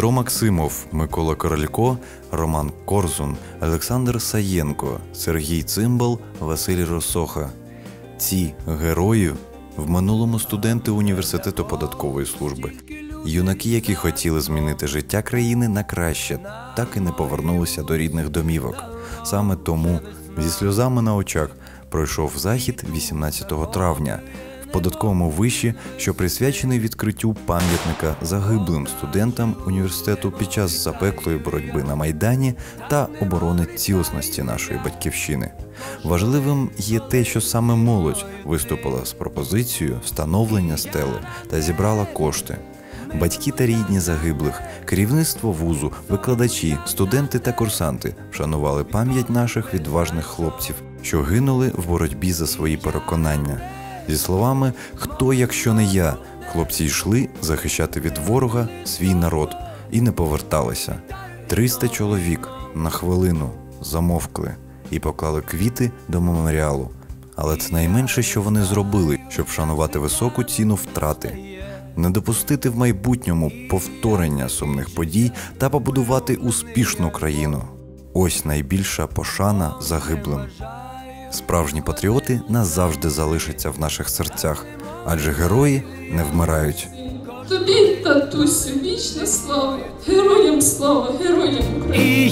Максимов, Микола Королько, Роман Корзун, Олександр Саєнко, Сергій Цимбал, Василь Росоха. Ці герої в минулому студенти університету податкової служби. Юнаки, які хотіли змінити життя країни на краще, так і не повернулися до рідних домівок. Саме тому зі сльозами на очах пройшов захід 18 травня податковому виші, що присвячений відкриттю пам'ятника загиблим студентам університету під час запеклої боротьби на майдані та оборони цілісності нашої батьківщини. Важливим є те, що саме молодь виступила з пропозицією встановлення стели та зібрала кошти. Батьки та рідні загиблих, керівництво вузу, викладачі, студенти та курсанти вшанували пам'ять наших відважних хлопців, що гинули в боротьбі за свої переконання. Зі словами Хто, якщо не я, хлопці йшли захищати від ворога свій народ і не поверталися. Триста чоловік на хвилину замовкли і поклали квіти до меморіалу. Але це найменше, що вони зробили, щоб вшанувати високу ціну втрати, не допустити в майбутньому повторення сумних подій та побудувати успішну країну. Ось найбільша пошана загиблим. Справжні патріоти назавжди залишаться в наших серцях, адже герої не вмирають. Тобі, татусю, вічна слава, героям слава, героям України.